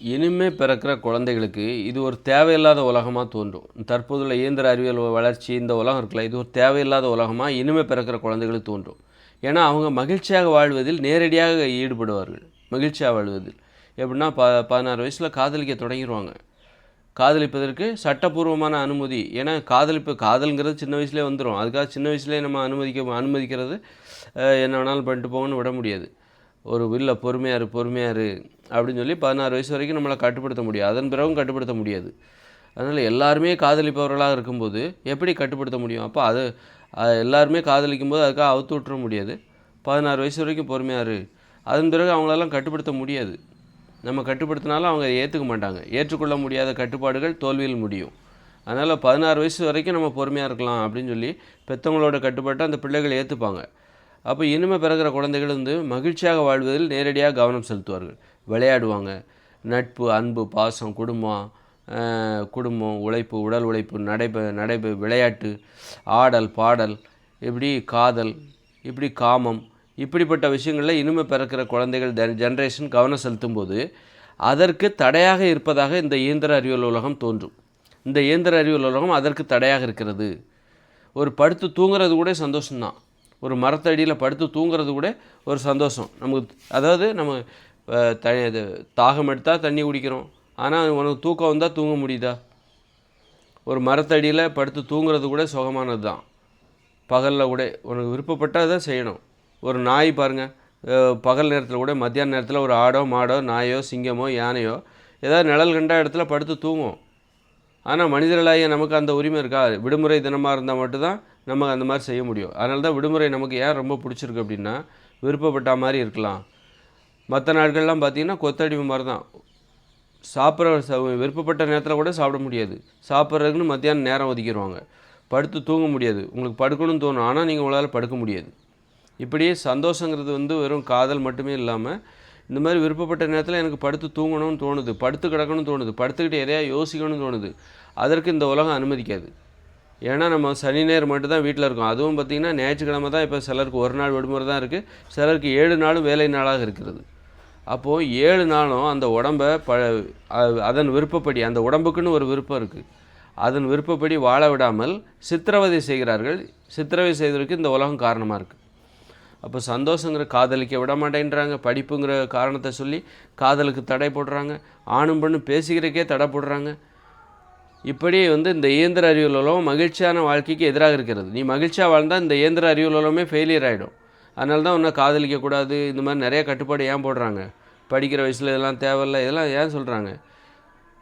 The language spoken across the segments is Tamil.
இனிமே பிறக்கிற குழந்தைகளுக்கு இது ஒரு தேவையில்லாத உலகமாக தோன்றும். தற்போதுள்ள இயந்திர அறிவியல் வளர்ச்சி இந்த உலகம் இருக்குல்ல இது ஒரு தேவையில்லாத உலகமாக இனிமே பிறக்கிற குழந்தைகளுக்கு தோன்றும். ஏன்னா அவங்க மகிழ்ச்சியாக வாழ்வதில் நேரடியாக ஈடுபடுவார்கள். மகிழ்ச்சியாக வாழ்வதில். எப்படின்னா ப பதினாறு வயசில் காதலிக்க தொடங்கிடுவாங்க காதலிப்பதற்கு சட்டப்பூர்வமான அனுமதி. ஏன்னா காதலிப்பு காதலுங்கிறது சின்ன வயசுலேயே வந்துடும் அதுக்காக சின்ன வயசுலேயே நம்ம அனுமதிக்க அனுமதிக்கிறது என்ன வேணாலும் பண்ணிட்டு போகணும்னு விட முடியாது. ஒரு வில்ல பொறுமையாரு பொறுமையாரு அப்படின்னு சொல்லி பதினாறு வயசு வரைக்கும் நம்மளை கட்டுப்படுத்த முடியும் அதன் பிறகும் கட்டுப்படுத்த முடியாது. அதனால் எல்லாருமே காதலிப்பவர்களாக இருக்கும்போது எப்படி கட்டுப்படுத்த முடியும்? அப்போ அது எல்லாருமே காதலிக்கும் போது அதுக்காக அவுத்து விட்டுற முடியாது. பதினாறு வயசு வரைக்கும் பொறுமையாரு. அதன் பிறகு அவங்களெல்லாம் கட்டுப்படுத்த முடியாது. நம்ம கட்டுப்படுத்தினாலும் அவங்க ஏற்றுக்க மாட்டாங்க. ஏற்றுக்கொள்ள முடியாத கட்டுப்பாடுகள் தோல்வியில் முடியும். அதனால் பதினாறு வயசு வரைக்கும் நம்ம பொறுமையாக இருக்கலாம் அப்படின்னு சொல்லி பெற்றவங்களோட கட்டுப்பாட்டை அந்த பிள்ளைகள் ஏற்றுப்பாங்க அப்போ இனிமேல் பிறகுற குழந்தைகள் வந்து மகிழ்ச்சியாக வாழ்வதில் நேரடியாக கவனம் செலுத்துவார்கள். விளையாடுவாங்க. நட்பு அன்பு பாசம் குடும்பம் குடும்பம் உழைப்பு உடல் உழைப்பு நடைபெ நடைப விளையாட்டு ஆடல் பாடல் இப்படி காதல் இப்படி காமம் இப்படிப்பட்ட விஷயங்களில் இனிமே பிறக்கிற குழந்தைகள் ஜென்ரேஷன் கவனம் செலுத்தும் போது அதற்கு தடையாக இருப்பதாக இந்த இயந்திர அறிவியல் உலகம் தோன்றும். இந்த இயந்திர அறிவியல் உலகம் அதற்கு தடையாக இருக்கிறது. ஒரு படுத்து தூங்குறது கூட சந்தோஷம்தான். ஒரு மரத்தடியில் படுத்து தூங்குறது கூட ஒரு சந்தோஷம். நமக்கு அதாவது நம்ம த இது தாகம் எடுத்தால் தண்ணி குடிக்கிறோம். ஆனால் உனக்கு தூக்கம் வந்தால் தூங்க முடியுதா? ஒரு மரத்தடியில் படுத்து தூங்குறது கூட சுகமானது தான் பகலில் கூட உனக்கு விருப்பப்பட்டால் தான் செய்யணும். ஒரு நாய் பாருங்கள் பகல் நேரத்தில் கூட மத்தியான நேரத்தில் ஒரு ஆடோ மாடோ நாயோ சிங்கமோ யானையோ ஏதாவது நிழல் கண்ட இடத்துல படுத்து தூங்கும் ஆனால் மனிதர்களாகிய நமக்கு அந்த உரிமை இருக்கா? விடுமுறை தினமாக இருந்தால் மட்டும்தான் நம்ம அந்த மாதிரி செய்ய முடியும். அதனால தான் விடுமுறை நமக்கு ஏன் ரொம்ப பிடிச்சிருக்கு அப்படின்னா விருப்பப்பட்ட மாதிரி இருக்கலாம். மற்ற நாட்கள்லாம் பார்த்திங்கன்னா கொத்தடிமை மாதிரி தான். சாப்பிட்ற விருப்பப்பட்ட நேரத்தில் கூட சாப்பிட முடியாது. சாப்பிட்றதுக்குன்னு மத்தியானம் நேரம் ஒதுக்கிடுவாங்க படுத்து தூங்க முடியாது. உங்களுக்கு படுக்கணும்னு தோணும். ஆனால் நீங்கள் உங்களால் படுக்க முடியாது. இப்படியே சந்தோஷங்கிறது வந்து வெறும் காதல் மட்டுமே இல்லாமல் இந்த மாதிரி விருப்பப்பட்ட நேரத்தில் எனக்கு படுத்து தூங்கணும்னு தோணுது. படுத்து கிடக்கணும்னு தோணுது. படுத்துக்கிட்டு எதையா யோசிக்கணும்னு தோணுது. அதற்கு இந்த உலகம் அனுமதிக்காது. ஏன்னா நம்ம சனி ஞாயிறு மட்டும்தான் வீட்டில் இருக்கோம். அதுவும் பார்த்திங்கன்னா ஞாயிற்றுக்கிழமை தான் இப்போ சிலருக்கு ஒரு நாள் விடுமுறை தான் இருக்குது சிலருக்கு ஏழு நாளும் வேலை நாளாக இருக்கிறது. அப்போது ஏழு நாளும் அந்த உடம்பை ப அதன் விருப்பப்படி அந்த உடம்புக்குன்னு ஒரு விருப்பம் இருக்குது அதன் விருப்பப்படி வாழ விடாமல் சித்திரவதை செய்கிறார்கள். சித்திரவதை செய்வதற்கு இந்த உலகம் காரணமாக இருக்குது அப்போ சந்தோஷங்கிற காதலிக்க விட மாட்டேன்றாங்க. படிப்புங்கிற காரணத்தை சொல்லி காதலுக்கு தடை போடுறாங்க. ஆணும் பெண்ணும் பேசிக்கிறக்கே தடை போடுறாங்க. இப்படி வந்து இந்த இயந்திர அறிவியல் உலகம் மகிழ்ச்சியான வாழ்க்கைக்கு எதிராக இருக்கிறது. நீ மகிழ்ச்சியாக வாழ்ந்தால் இந்த இயந்திர அறிவியல் உலகமே ஃபெயிலியர் ஆகிடும் அதனால தான் உன்னை காதலிக்கக்கூடாது இந்த மாதிரி நிறைய கட்டுப்பாடு ஏன் போடுறாங்க? படிக்கிற வயசில் இதெல்லாம் தேவையில்லை இதெல்லாம் ஏன் சொல்கிறாங்க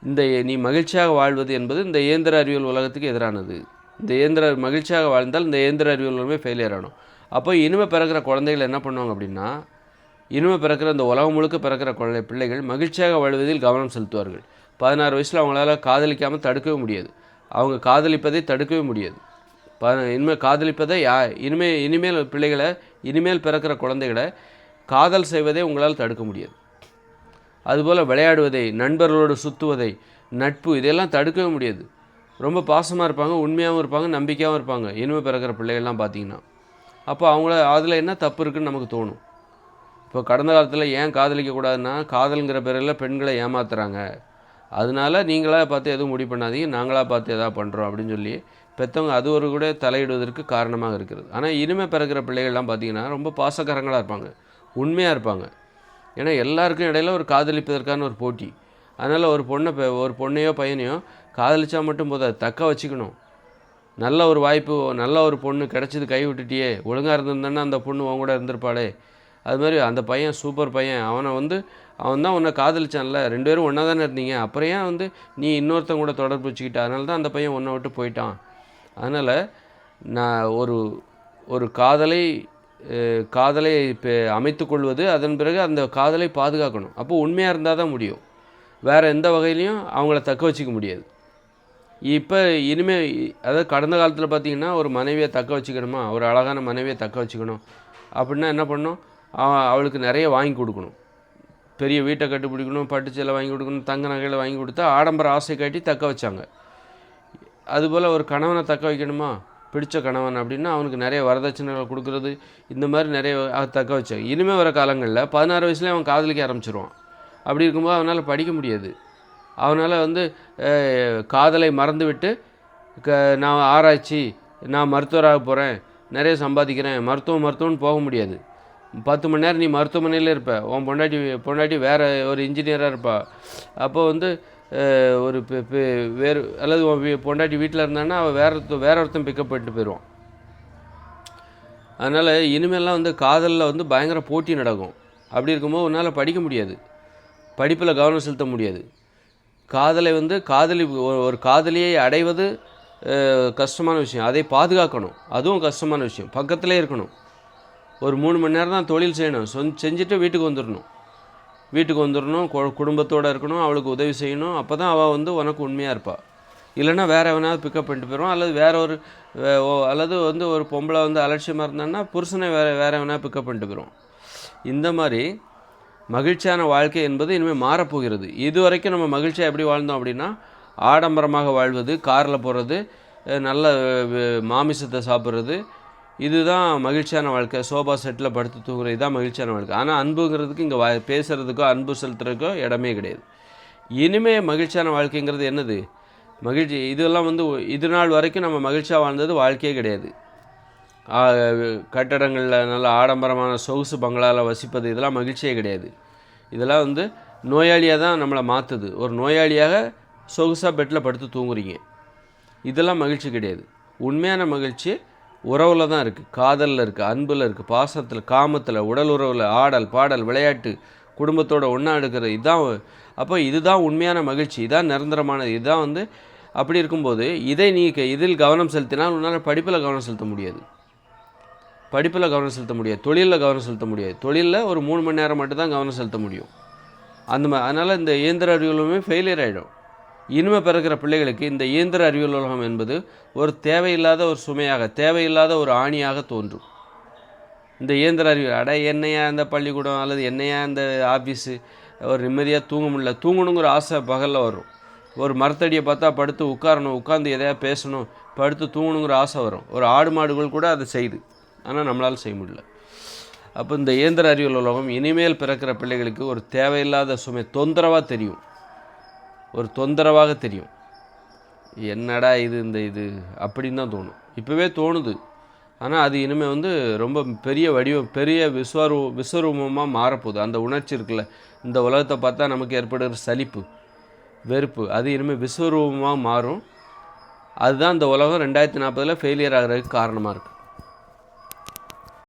இந்த நீ மகிழ்ச்சியாக வாழ்வது என்பது இந்த இயந்திர அறிவியல் உலகத்துக்கு எதிரானது. இந்த இயந்திர மகிழ்ச்சியாக வாழ்ந்தால் இந்த இயந்திர அறிவியல் உலகமே ஃபெயிலியர் ஆகணும் அப்போ இனிமே பிறக்கிற குழந்தைகள் என்ன பண்ணுவாங்க அப்படின்னா இனிமே பிறக்கிற இந்த உலகம் முழுக்க பிறக்கிற குழந்தை பிள்ளைகள் மகிழ்ச்சியாக வாழ்வதில் கவனம் செலுத்துவார்கள். பதினாறு வயசில் அவங்களால காதலிக்காமல் தடுக்கவே முடியாது. அவங்க காதலிப்பதை தடுக்கவே முடியாது. ப இனிமேல் காதலிப்பதை யா இனிமே இனிமேல் பிள்ளைகளை இனிமேல் பிறக்கிற குழந்தைகளை காதல் செய்வதை உங்களால் தடுக்க முடியாது. அதுபோல் விளையாடுவதை நண்பர்களோடு சுற்றுவதை நட்பு இதெல்லாம் தடுக்கவே முடியாது. ரொம்ப பாசமாக இருப்பாங்க உண்மையாகவும் இருப்பாங்க நம்பிக்கையாகவும் இருப்பாங்க. இனிமேல் பிறக்கிற பிள்ளைகள்லாம் பார்த்தீங்கன்னா அப்போ அவங்கள அதில் என்ன தப்பு இருக்குன்னு நமக்கு தோணும். இப்போ கடந்த காலத்தில் ஏன் காதலிக்கக்கூடாதுன்னா காதலுங்கிற பேரில் பெண்களை ஏமாத்துறாங்க. அதனால நீங்களாக பார்த்து எதுவும் முடிவு பண்ணாதீங்க நாங்களாக பார்த்து எதாவது பண்ணுறோம் அப்படின்னு சொல்லி பெற்றவங்க அது ஒரு கூட தலையிடுவதற்கு காரணமாக இருக்கிறது. ஆனால் இனிமேல் பிறக்கிற பிள்ளைகள்லாம் பார்த்தீங்கன்னா ரொம்ப பாசக்காரங்களாக இருப்பாங்க உண்மையாக இருப்பாங்க. ஏன்னா எல்லாருக்கும் இடையில ஒரு காதலிப்பதற்கான ஒரு போட்டி. அதனால் ஒரு பொண்ணை ஒரு பொண்ணையோ பையனையோ காதலிச்சா மட்டும் போதாது தக்க வச்சுக்கணும். நல்ல ஒரு வாய்ப்பு நல்ல ஒரு பொண்ணு கிடச்சிது கை விட்டுட்டியே ஒழுங்காக இருந்திருந்தேன்னா அந்த பொண்ணு உன் கூட இருந்திருப்பாளே. அது மாதிரி அந்த பையன் சூப்பர் பையன். அவனை வந்து அவன் தான் உன்னை காதலிச்சான்ல ரெண்டு பேரும் ஒன்றா தானே இருந்தீங்க. அப்புறம் ஏன் வந்து நீ இன்னொருத்தன் கூட தொடர்பு வச்சுக்கிட்ட? அதனால தான் அந்த பையன் ஒன்றை விட்டு போயிட்டான். அதனால் நான் ஒரு ஒரு காதலை காதலை இப்போ அமைத்துக்கொள்வது அதன் பிறகு அந்த காதலை பாதுகாக்கணும். அப்போ உண்மையாக இருந்தால் தான் முடியும். வேறு எந்த வகையிலையும் அவங்கள தக்க வச்சுக்க முடியாது. இப்போ இனிமேல் அதாவது கடந்த காலத்தில் பார்த்திங்கன்னா ஒரு மனைவியை தக்க வச்சுக்கணுமா? ஒரு அழகான மனைவியை தக்க வச்சுக்கணும். அப்படின்னா என்ன பண்ணணும் அவளுக்கு நிறைய வாங்கி கொடுக்கணும். பெரிய வீட்டை கட்டுப்பிடிக்கணும் பட்டு வாங்கி கொடுக்கணும் தங்க நகைகளை வாங்கி கொடுத்தா ஆடம்பர ஆசை காட்டி தக்க வச்சாங்க. அதுபோல் ஒரு கணவனை தக்க வைக்கணுமா? பிடிச்ச கணவன் அப்படின்னா அவனுக்கு நிறைய வரதட்சணைகள் கொடுக்கறது இந்த மாதிரி நிறைய தக்க வச்சாங்க. இனிமேல் வர காலங்களில் பதினாறு வயசுலேயே அவன் காதலிக்க ஆரம்பிச்சிருவான். அப்படி இருக்கும்போது அவனால் படிக்க முடியாது. அவனால் வந்து காதலை மறந்துவிட்டு க நான் ஆராய்ச்சி நான் மருத்துவராக போகிறேன் நிறைய சம்பாதிக்கிறேன் மருத்துவம் மருத்துவம்னு போக முடியாது. பத்து மணி நேரம் நீ மருத்துவமனையில் இருப்ப. உன் பொண்டாட்டி பொண்டாட்டி வேறு ஒரு இன்ஜினியராக இருப்பா. அப்போ வந்து ஒரு பெ- வேறு அல்லது உன் வீ- பொண்டாட்டி வீட்டில் இருந்தான்னா அவள் வேறு வேற ஒருத்தன் பிக்கப் பண்ணிட்டு போயிடுவான் அதனால் இனிமேல்லாம் வந்து காதலில் வந்து பயங்கர போட்டி நடக்கும். அப்படி இருக்கும்போது உன்னால் படிக்க முடியாது. படிப்பில் கவனம் செலுத்த முடியாது. காதலை வந்து காதலி ஒரு- காதலியை அடைவது கஷ்டமான விஷயம். அதை பாதுகாக்கணும். அதுவும் கஷ்டமான விஷயம். பக்கத்திலே இருக்கணும். ஒரு மூணு மணி நேரம் தான் தொழில் செய்யணும். சொந் செஞ்சுட்டு வீட்டுக்கு வந்துடணும் வீட்டுக்கு வந்துடணும் கு- குடும்பத்தோடு இருக்கணும் அவளுக்கு உதவி செய்யணும். அப்போ தான் அவள் வந்து உனக்கு உண்மையாக இருப்பாள் இல்லைன்னா வேறு எவனாவது பிக்கப் பண்ணிட்டு போயிடுவான் அல்லது வேற ஒரு ஓ- அல்லது வந்து ஒரு பொம்பளை வந்து அலட்சியமாக இருந்தான்னா புருஷனை வேறு வேற எவனா பிக்கப் பண்ணிட்டு போயிடுவான் இந்த மாதிரி மகிழ்ச்சியான வாழ்க்கை என்பது இனிமேல் மாறப்போகிறது. இது வரைக்கும் நம்ம மகிழ்ச்சியாக எப்படி வாழ்ந்தோம் அப்படின்னா ஆடம்பரமாக வாழ்வது காரில் போகிறது நல்ல மாமிசத்தை சாப்பிட்றது இதுதான் மகிழ்ச்சியான வாழ்க்கை. சோபா செட்டில் படுத்து தூங்குறது இதுதான் மகிழ்ச்சியான வாழ்க்கை. ஆனால் அன்புங்கிறதுக்கு இங்கே வா பேசுகிறதுக்கோ அன்பு செலுத்துறதுக்கோ இடமே கிடையாது. இனிமே மகிழ்ச்சியான வாழ்க்கைங்கிறது என்னது? மகிழ்ச்சி இதெல்லாம் வந்து இது நாள் வரைக்கும் நம்ம மகிழ்ச்சியாக வாழ்ந்தது வாழ்க்கையே கிடையாது. கட்டடங்களில் நல்ல ஆடம்பரமான சொகுசு பங்களாவில் வசிப்பது இதெல்லாம் மகிழ்ச்சியே கிடையாது. இதெல்லாம் வந்து நோயாளியாக தான் நம்மளை மாற்றுது ஒரு நோயாளியாக சொகுசாக பெட்டில் படுத்து தூங்குறீங்க. இதெல்லாம் மகிழ்ச்சி கிடையாது. உண்மையான மகிழ்ச்சி உறவில் தான் இருக்குது காதலில் இருக்குது அன்பில் இருக்குது பாசத்தில் காமத்தில் உடல் உறவில் ஆடல் பாடல் விளையாட்டு குடும்பத்தோட ஒன்றா எடுக்கிறது இதுதான் அப்போ இதுதான் உண்மையான மகிழ்ச்சி இதான் நிரந்தரமானது இதுதான் வந்து அப்படி இருக்கும்போது இதை நீ க- இதில் கவனம் செலுத்தினால் உன்னால் படிப்பில் கவனம் செலுத்த முடியாது. படிப்பில் கவனம் செலுத்த முடியாது தொழிலில் கவனம் செலுத்த முடியாது. தொழிலில் ஒரு மூணு மணி நேரம் மட்டும் தான் கவனம் செலுத்த முடியும். அந்த மா அதனால் இந்த இயந்திர அறிவியலுமே ஃபெயிலியர் ஆகிடும் இனிமே பிறக்கிற பிள்ளைகளுக்கு இந்த இயந்திர அறிவியல் உலகம் என்பது ஒரு தேவையில்லாத ஒரு சுமையாக தேவையில்லாத ஒரு ஆணியாக தோன்றும். இந்த இயந்திர அறிவியல் அட என்னையா இந்த பள்ளிக்கூடம் அல்லது என்னையா இந்த ஆஃபீஸு ஒரு நிம்மதியாக தூங்க முடியல. தூங்கணுங்கிற ஆசை பகலில் வரும். ஒரு மரத்தடியை பார்த்தா படுத்து உட்காரணும் உட்காந்து எதையா பேசணும் படுத்து தூங்கணுங்கிற ஆசை வரும். ஒரு ஆடு மாடுகள் கூட அதை செய்யுது ஆனால் நம்மளால் செய்ய முடியல. அப்போ இந்த இயந்திர அறிவியல் உலகம் இனிமேல் பிறக்கிற பிள்ளைகளுக்கு ஒரு தேவையில்லாத சுமை தொந்தரவாக தெரியும். ஒரு தொந்தரவாக தெரியும். என்னடா இது இந்த இது அப்படின்னு தான் தோணும். இப்போவே தோணுது. ஆனால் அது இனிமேல் வந்து ரொம்ப பெரிய வடிவம் பெரிய விஸ்வரூ விஸ்வரூபமாக மாறப்போகுது. அந்த உணர்ச்சி இருக்குல்ல இந்த உலகத்தை பார்த்தா நமக்கு ஏற்படுகிற சலிப்பு வெறுப்பு அது இனிமேல் விஸ்வரூபமாக மாறும். அதுதான் இந்த உலகம் ரெண்டாயிரத்தி நாற்பதில் ஃபெயிலியர் ஆகிறதுக்கு காரணமாக இருக்குது